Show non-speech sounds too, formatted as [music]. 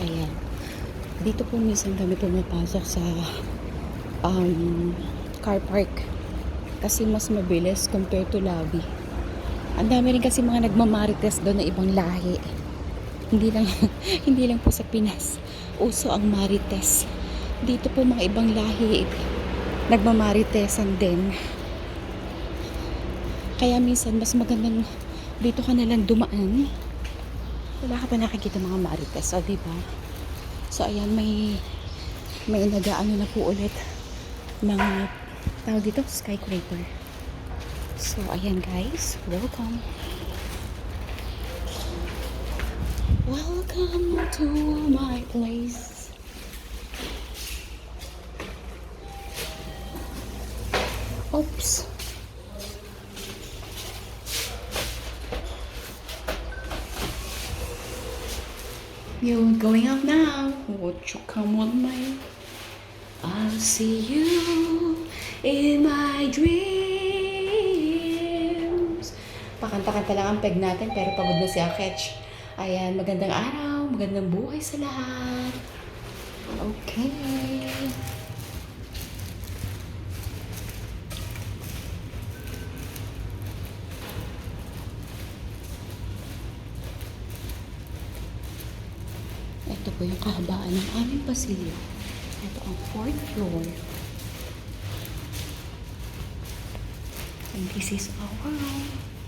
Ayan. Dito po minsan kami pumapasok sa um, car park. Kasi mas mabilis compared to lobby. Ang dami rin kasi mga nagmamarites doon na ibang lahi. Hindi lang, [laughs] hindi lang po sa Pinas. Uso ang marites. Dito po mga ibang lahi nagmamaritesan din. Kaya minsan mas magandang dito ka na lang dumaan. Wala ka pa nakikita mga marites, o diba? So ayan, may may nagaano na po ulit mga tawag dito, skyscraper. So ayan guys, welcome. Welcome to my place. Oops. You're going out now. Won't you come with me? I'll see you in my dreams. Pakanta-kanta lang ang peg natin pero pagod na si Akech. Ayan, magandang araw, magandang buhay sa lahat. Okay. Ito po yung kahabaan ng aming pasilyo. Ito ang fourth floor. And this is our room.